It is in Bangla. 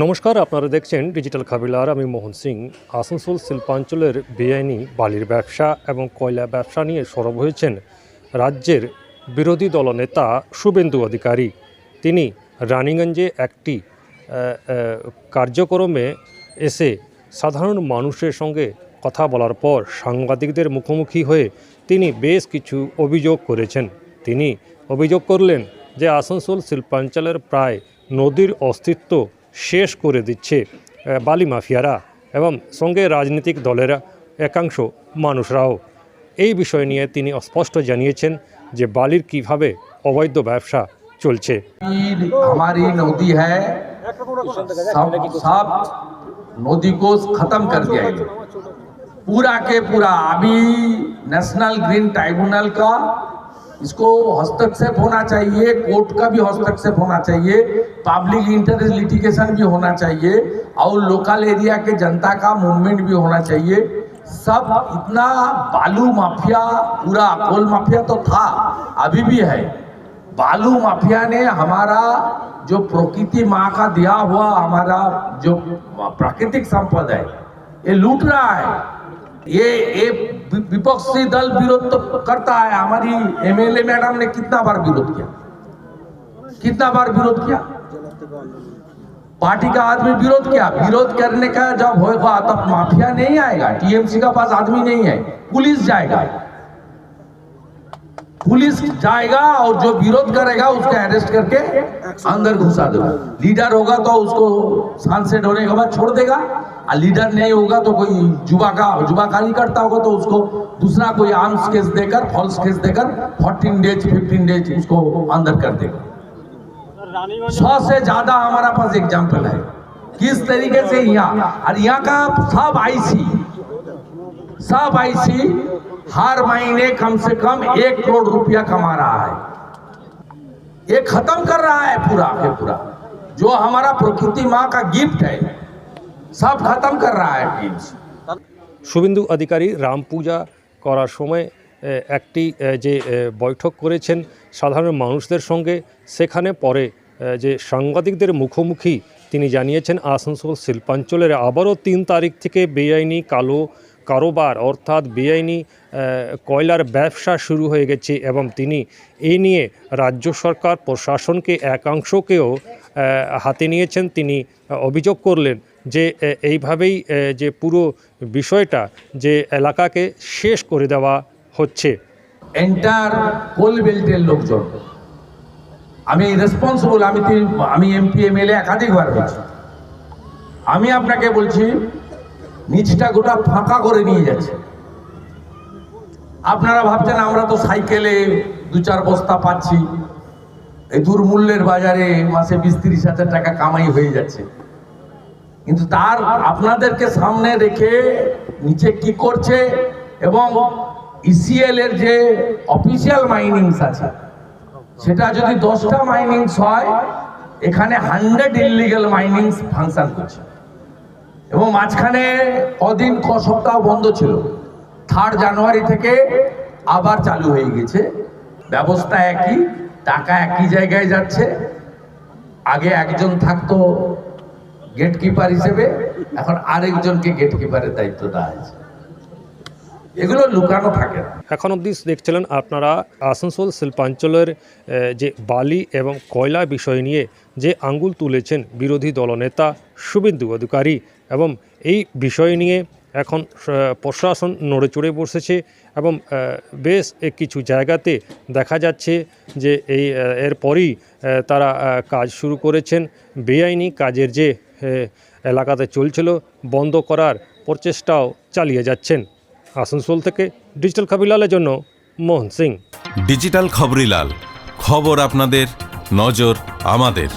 নমস্কার, আপনারা দেখছেন ডিজিটাল খাবিলার। আমি মোহন সিং। আসানসোল শিল্পাঞ্চলের বেআইনি বালির ব্যবসা এবং কয়লা ব্যবসা নিয়ে সরব হয়েছেন রাজ্যের বিরোধী দলনেতা শুভেন্দু অধিকারী। তিনি রানীগঞ্জে একটি কার্যক্রমে এসে সাধারণ মানুষের সঙ্গে কথা বলার পর সাংবাদিকদের মুখোমুখি হয়ে তিনি বেশ কিছু অভিযোগ করেছেন। তিনি অভিযোগ করলেন যে আসানসোল শিল্পাঞ্চলের প্রায় নদীর অস্তিত্ব শেষ করে দিচ্ছে আহ, বালি মাফিয়ারা এবং সঙ্গে রাজনৈতিক দলের একাংশ মানুষরাও এই বিষয় নিয়ে তিনি স্পষ্ট জানিয়েছেন যে বালির কিভাবে অবৈধ ব্যবসা চলছে हमारी नदी है सब सब नदी को खत्म कर दिया है पूरा के पूरा अभी नेशनल ग्रीन ट्राइब्यूनल का इसको हस्तक्षेप होना चाहिए, कोर्ट का भी हस्तक्षेप होना चाहिए पब्लिक इंटरेस्ट लिटिगेशन भी होना चाहिए, और लोकल एरिया के जनता का मूवमेंट भी होना चाहिए। सब इतना बालू माफिया पूरा कोल माफिया तो था, अभी भी है। बालू माफिया ने हमारा जो प्रकृति माँ का दिया हुआ, हमारा जो प्राकृतिक संपद है, ये लूट रहा है। ये ये विपक्षी दल विरोध तो करता है। हमारी एमएलए मैडम ने कितना बार विरोध किया? कितना बार विरोध किया? पार्टी का आदमी विरोध किया। विरोध करने का जब होगा तब माफिया नहीं आएगा। टीएमसी का पास आदमी नहीं है। पुलिस जाएगा। पुलिस जाएगा और जो विरोध करेगा उसको अरेस्ट करके अंदर घुसा देगा। लीडर होगा तो उसको सनसेट होने के बाद छोड़ देगा। और लीडर नहीं होगा तो कोई जुबा का जुबाकारी करता होगा तो उसको दूसरा कोई आर्म्स केस देकर फॉल्स केस देकर 14 डेज़ 15 डेज़ उसको अंदर कर देगा। सौ से ज़्यादा हमारा पास एग्ज़ाम्पल है। किस तरीके से यहाँ और यहाँ का सब आईसी सब आईसी हर महीने कम से कम एक करोड़ रुपया कमा रहा है ये खत्म कर रहा है पूरा के पूरा जो हमारा प्रकृति माँ का गिफ्ट है सब खत्म कर रहा है टीम्स শুভেন্দু অধিকারী রাম পূজা করার সময় এ, একটি এ, যে এ, বৈঠক করেছেন সাধারণ মানুষদের সঙ্গে সেখানে পরে এ, যে সাংবাদিকদের মুখোমুখি তিনি জানিয়েছেন আসানসোল শিল্পাঞ্চলের আবারও তিন তারিখ থেকে বেআইনি কালো কারোবার, অর্থাৎ বেআইনি কয়লার ব্যবসা শুরু হয়ে গেছে এবং তিনি এই নিয়ে রাজ্য সরকার, প্রশাসনকে একাংশকেও হাতে নিয়েছেন। তিনি অভিযোগ করলেন যে এইভাবেই যে পুরো বিষয়টা, যে এলাকাকে শেষ করে দেওয়া হচ্ছে। এন্টার লোকজন। আমি রেসপন্সিবল আমি আমি এমপি এমএলএ একাধিকবার আমি আপনাকে বলছি নিচটা গোটা ফাঁকা করে নিয়ে যাচ্ছে। আপনারা ভাবছেন আমরা তো সাইকেলে দু চার বস্তা পাচ্ছি। এই দুর্মূল্যের বাজারে মাসে বিশ তিরিশ হাজার টাকা কামাই হয়ে যাচ্ছে। কিন্তু তার আপনাদেরকে সামনে রেখে নিচে কি করছে এবং ইসিএল এর যে অফিসিয়াল মাইনিংস আছে, সেটা যদি দশটা মাইনিংস হয়, এখানে হান্ড্রেড ইলিগাল মাইনিংস ফাংশন করছে। এবং মাঝখানে কদিন, ক সপ্তাহ বন্ধ ছিল। থার্ড জানুয়ারি থেকে আবার চালু হয়ে গেছে। ব্যবস্থা একই, টাকা একই জায়গায় যাচ্ছে। আগে একজন থাকতো গেটকিপার হিসেবে, এখন আরেকজনকে গেটকিপারের দায়িত্ব দেওয়া হয়েছে। এগুলো লুকানো থাকে না। এখন অবধি দেখছিলেন আপনারা আসানসোল শিল্পাঞ্চলের যে বালি এবং কয়লা বিষয় নিয়ে যে আঙ্গুল তুলেছেন বিরোধী দলনেতা শুভেন্দু অধিকারী এবং এই বিষয় নিয়ে এখন প্রশাসন নড়ে চড়ে বসেছে এবং বেশ কিছু জায়গাতে দেখা যাচ্ছে যে এই এরপরই তারা কাজ শুরু করেছেন। বেআইনি কাজের যে এলাকাতে চলছিল, বন্ধ করার প্রচেষ্টাও চালিয়ে যাচ্ছেন। আসানসোল থেকে ডিজিটাল খবরিলালের জন্য মোহন সিং। ডিজিটাল খবরিলাল খবর আপনাদের নজর আমাদের।